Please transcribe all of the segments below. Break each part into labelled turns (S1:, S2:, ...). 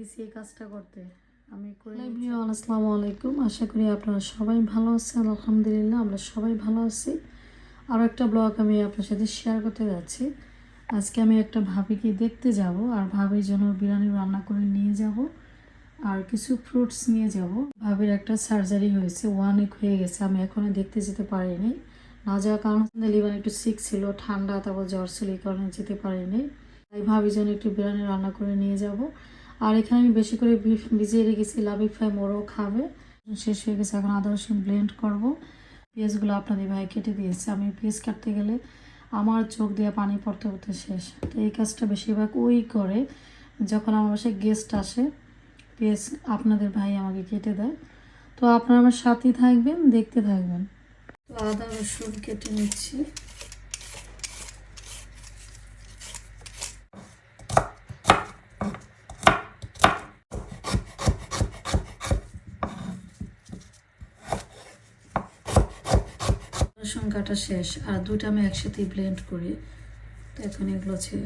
S1: দিছি এই কাজটা করতে। আমি করে আসসালামু আলাইকুম। আশা করি আপনারা সবাই ভালো আছেন। আলহামদুলিল্লাহ আমরা সবাই ভালো আছি। আরও একটা ব্লগ আমি আপনার সাথে শেয়ার করতে যাচ্ছি। আজকে আমি একটা ভাবিকে দেখতে যাব আর ভাবির জন্য বিরিয়ানি রান্না করে নিয়ে যাব আর কিছু ফ্রুটস নিয়ে যাব। ভাবির একটা সার্জারি হয়েছে ওয়ান উইক হয়ে গেছে আমি এখনও দেখতে যেতে পারিনি। না যাওয়ার কারণ লিভার একটু সিক ছিল ঠান্ডা তারপর জ্বর ছিল এই কারণে যেতে পারিনি। তাই ভাবির জন্য একটু বিরিয়ানি রান্না করে নিয়ে যাব। আর এখানে আমি বেশি করে ভিজিয়ে রেখেছি লাভিক ফ্রাই মোরও খাবে। শেষ হয়ে গেছে, এখন আদা রসুন ব্লেন্ড করব। পেঁয়াজগুলো আপনাদের ভাই কেটে দিয়েছে। আমি পেঁয়াজ কাটতে গেলে আমার চোখ দিয়ে পানি পড়তে পড়তে শেষ। তো এই কাজটা বেশিরভাগ ওই করে যখন আমার বাসায় গেস্ট আসে, পেঁয়াজ আপনাদের ভাই আমাকে কেটে দেয়। তো আপনারা আমার সাথেই থাকবেন, দেখতে থাকবেন। তো আদা রসুন কেটে নিচ্ছি। কাটা শেষ, আর দুটো আমি একসাথেই ব্লেন্ড করি। তো এখন এগুলো হচ্ছে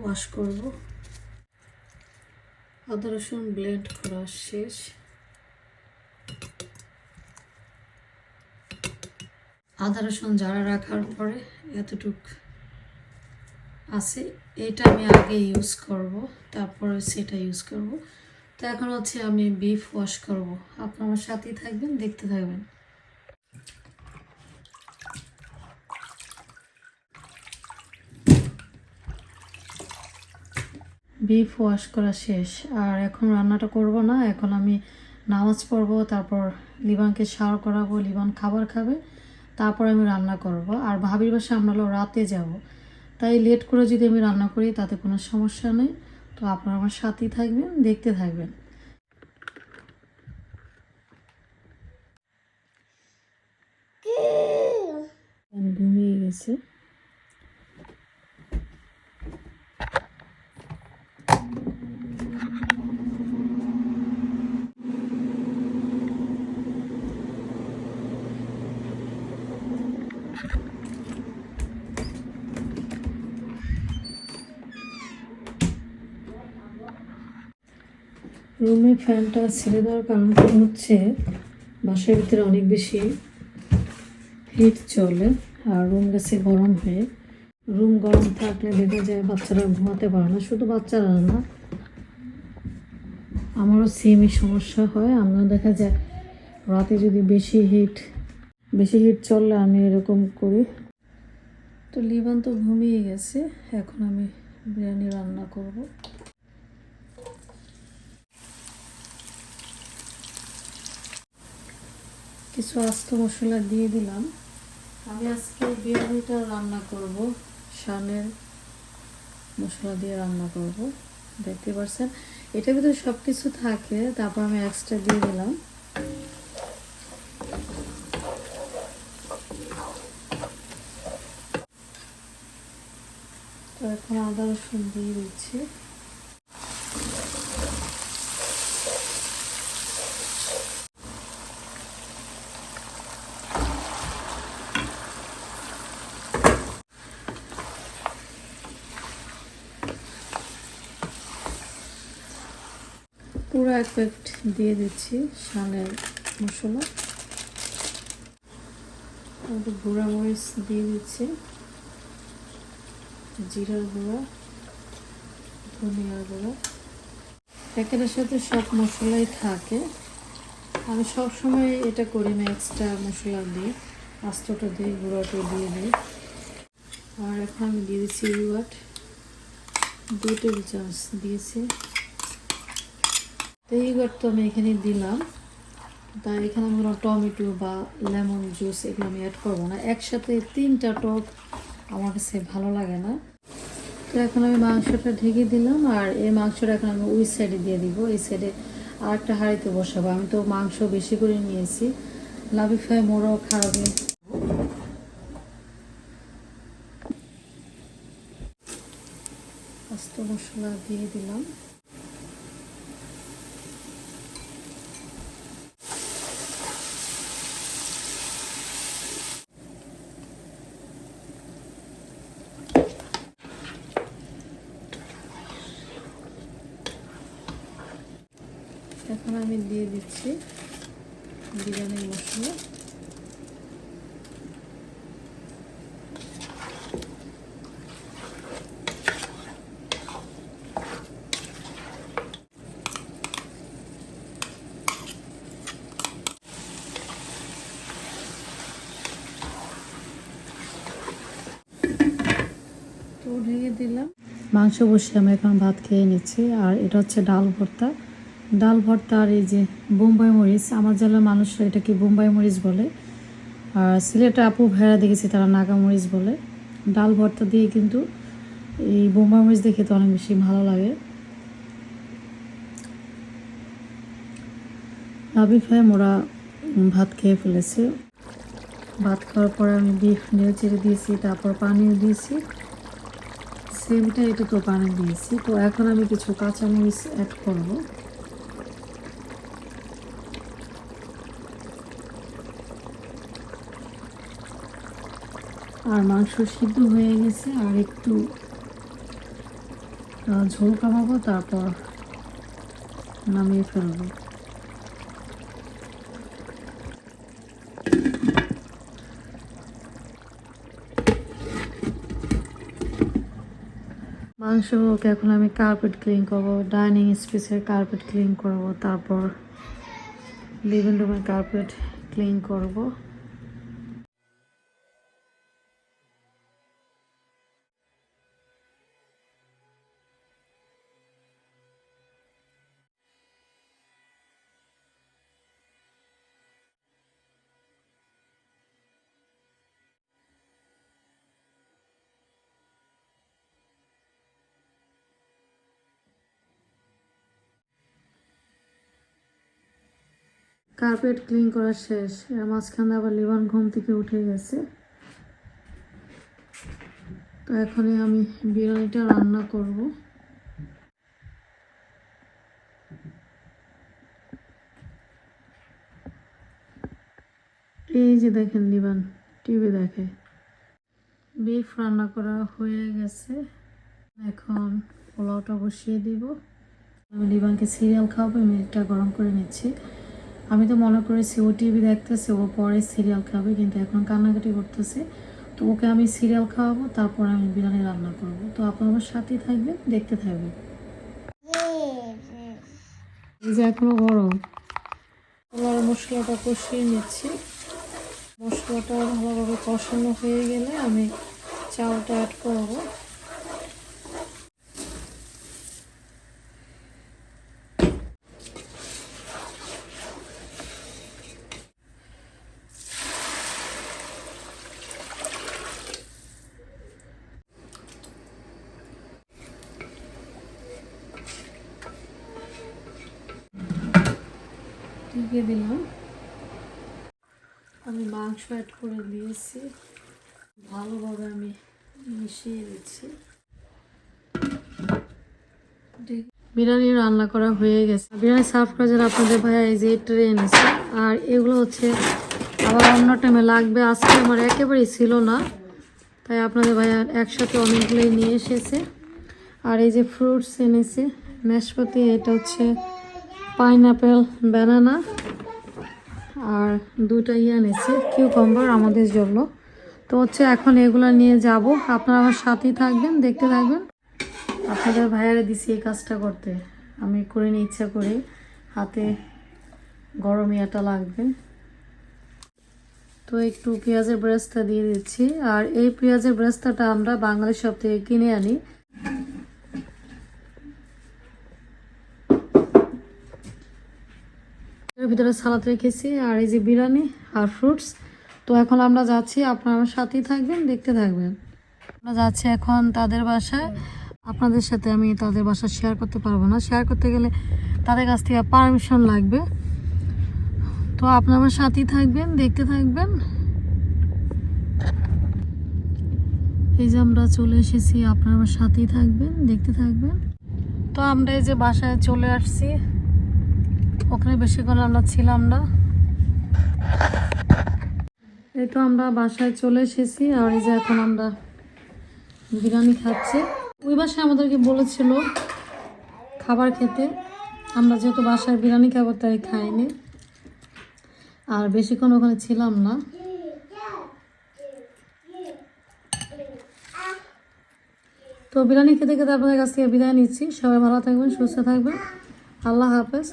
S1: ওয়াশ করব। আদা রসুন ব্লেন্ড করা শেষ। আদা রসুন জারা রাখার পরে এতটুক আছে। এটা আমি আগে ইউজ করব, তারপরে সেটা ইউজ করব। তো এখন হচ্ছে আমি বিফ ওয়াশ করব। আপনার সাথেই থাকবেন, দেখতে থাকবেন। বিফ ওয়াশ করা শেষ। আর এখন রান্নাটা করব না এখন আমি নামাজ পড়ব তারপর লিবানকে শাওয়ার করাবো লিবান খাবার খাবে তারপর আমি রান্না করব। আর ভাবির বাসা আমরা রাতে যাব। তাই লেট করে যদি আমি রান্না করি তাতে কোনো সমস্যা নেই। তো আপনারা আমার সাথেই থাকবেন দেখতে থাকবেন। ঘুমিয়ে গেছে। রুমে ফ্যানটা ছেড়ে দেওয়ার কারণটা হচ্ছে বাসার ভিতরে অনেক বেশি হিট চলে আর রুম গেছে গরম হয়ে। রুম গরম থাকলে দেখা যায় বাচ্চারা ঘুমাতে পারে না, শুধু বাচ্চারা না। আমারও সেমই সমস্যা হয়। আমিও দেখা যায় রাতে যদি বেশি হিট বেশি হিট চললে আমি এরকম করি। তো লিবান তো ঘুমিয়ে গেছে, এখন আমি বিরিয়ানি রান্না করব। কিছু আস্ত মশলা দিয়ে দিলাম। আমি আজকে বিরিয়ানিটা রান্না করব, শানের মশলা দিয়ে রান্না করব, দেখতে পাচ্ছেন এটার ভিতরে সব কিছু থাকে, তারপর আমি এক্সট্রা দিয়ে দিলাম। তো এখন আদা রসুন দিয়ে দিচ্ছি। পুরো এক প্যাকেট দিয়ে দিচ্ছি শানের মশলা। গুঁড়া মরিচ দিয়ে দিচ্ছি, জিরার গুঁড়া, ধনিয়ার গুঁড়া। প্যাকেটের সাথে সব মশলাই থাকে। আমি সব সময় এটা করি না এক্সট্রা মশলা দিই, আস্তটা দিই, গুঁড়াটা দিয়ে দিই। আর এখন আমি দিয়ে দিচ্ছি ইউয়াট টেবিল চামচ দিয়েছি। তো এইবার তো আমি এখানে দিলাম। তাই এখানে আমি কোনো টমেটো বা লেমন জুস এগুলো আমি অ্যাড করব না। একসাথে তিনটা টক আমার কাছে ভালো লাগে না। তো এখন আমি মাংসটা ঢেকে দিলাম আর এই মাংসটা এখন আমি ওই সাইডে দিয়ে দিব। এই সাইডে আর একটা হাঁড়িতে বসাবো। আমি তো মাংস বেশি করে নিয়েছি। লাভি ফ্রাই মোড়াও খাওয়াবে মশলা দিয়ে দিলাম এখন আমি দিয়ে দিচ্ছি বিরিয়ানির মশলা। দিলাম। মাংস বসিয়ে আমি এখন ভাত খেয়ে নিচ্ছি, আর এটা হচ্ছে ডাল ভর্তা। ডাল ভর্তা আর এই যে বোম্বাই মরিচ, আমার জেলার মানুষরা এটাকে বোম্বাই মরিচ বলে। আর সিলেটে আপু ভেড়া দেখেছি, তারা নাগা মরিচ বলে। ডাল ভর্তা দিয়ে কিন্তু এই বোম্বাই মরিচ দেখে তো অনেক বেশি ভালো লাগে। রাবি ফ্যাম ওরা ভাত খেয়ে ফেলেছে। ভাত খাওয়ার পরে আমি বিফ নিয়ে চেড়ে দিয়েছি, তারপর পানিও দিয়েছি। সেমটা এটা তো পানি দিয়েছি। তো এখন আমি কিছু কাঁচামরিচ অ্যাড করব। আর মাংস সিদ্ধ হয়ে গেছে, আর একটু ঝোল কামাবো, তারপর নামিয়ে ফেলব। মাংসকে এখন আমি কার্পেট ক্লিন করব ডাইনিং স্পেসের কার্পেট ক্লিন করব, তারপর লিভিং রুমের কার্পেট ক্লিন করব। কার্পেট ক্লিন করা শেষ। এর মাঝখানে আবার লিভান ঘুম থেকে উঠে গেছে। তো এখনই আমি বিরিয়ানিটা রান্না করব। এই যে দেখেন লিভান টিভি দেখে। বিফ রান্না করা হয়ে গেছে। এখন পোলাওটা বসিয়ে দিব। আমি লিভানকে সিরিয়াল খাওয়াবো, আমি একটা গরম করে নিচ্ছি। আমি তো মনে করেছি ও টিভি দেখতেছে, ও পরে সিরিয়াল খাবে, কিন্তু এখন কান্নাকাটি করতেছে। তো ওকে আমি সিরিয়াল খাওয়াবো, তারপর আমি বিরিয়ানি রান্না করব। তো আপনার আমার সাথেই থাকবেন, দেখতে থাকবেন। যে এখনও গরম। আমার মশলাটা কষিয়ে নিচ্ছি। মশলাটা ভালোভাবে কষানো হয়ে গেলে আমি চালটা অ্যাড করব। ঢেকে দিলাম। আমি মাংস অ্যাড করে দিয়েছি। ভালোভাবে আমি মিশিয়ে দিচ্ছি বিরিয়ানি রান্না করা হয়ে গেছে। বিরিয়ানি সার্ভ করার জন্য আপনাদের ভাইয়া এই যে ট্রে এনেছে আর এগুলো হচ্ছে আবার অন্য টাইমে লাগবে। আজকে আমার একেবারেই ছিল না, তাই আপনাদের ভাইয়া একসাথে অনেকগুলোই নিয়ে এসেছে। আর এই যে ফ্রুটস এনেছে, নাশপাতি, এটা হচ্ছে পাইনাপেল ব্যানানা আর দুটা ইয়ে এনেছে কিউকাম্বার আমাদের জন্য। তো হচ্ছে এখন এগুলো নিয়ে যাব। আপনারা আমার সাথেই থাকবেন, দেখতে থাকবেন। আপনাদের ভাইয়ারে দিছি এই কাজটা করতে। আমি করে নিই, ইচ্ছা করে। হাতে গরম ইয়াটা লাগবে। তো একটু পেঁয়াজের ব্রেস্তা দিয়ে দিচ্ছি। আর এই পেঁয়াজের ব্রেস্তাটা আমরা বাঙালি শপ থেকে কিনে আনি। এর ভিতরে সালাদ রেখেছি আর এই যে বিরিয়ানি আর ফ্রুটস তো এখন আমরা যাচ্ছি, আপনারা সাথেই থাকবেন, দেখতে থাকবেন। আমরা যাচ্ছি এখন তাদের বাসায়। আপনাদের সাথে আমি তাদের বাসা শেয়ার করতে পারব না। শেয়ার করতে গেলে তাদের কাছ থেকে পারমিশন লাগবে। তো আপনারা আমার সাথেই থাকবেন, দেখতে থাকবেন। এই যে আমরা চলে এসেছি, আপনারা আমার সাথেই থাকবেন, দেখতে থাকবেন। তো আমরা এই যে বাসায় চলে আসছি। ওখানে বেশিক্ষণ আমরা ছিলাম না। এই তো আমরা বাসায় চলে এসেছি, আর এই যে এখন আমরা বিরিয়ানি খাচ্ছি। ওই বাসায় আমাদেরকে বলেছিল খাবার খেতে, আমরা যেহেতু বাসায় বিরিয়ানি খাব তাই খাইনি। আর বেশিক্ষণ ওখানে ছিলাম না। তো বিরিয়ানি খেতে খেতে আপনাদের কাছ থেকে বিদায় নিচ্ছি। সবাই ভালো থাকবেন, সুস্থ থাকবেন। আল্লাহ হাফেজ।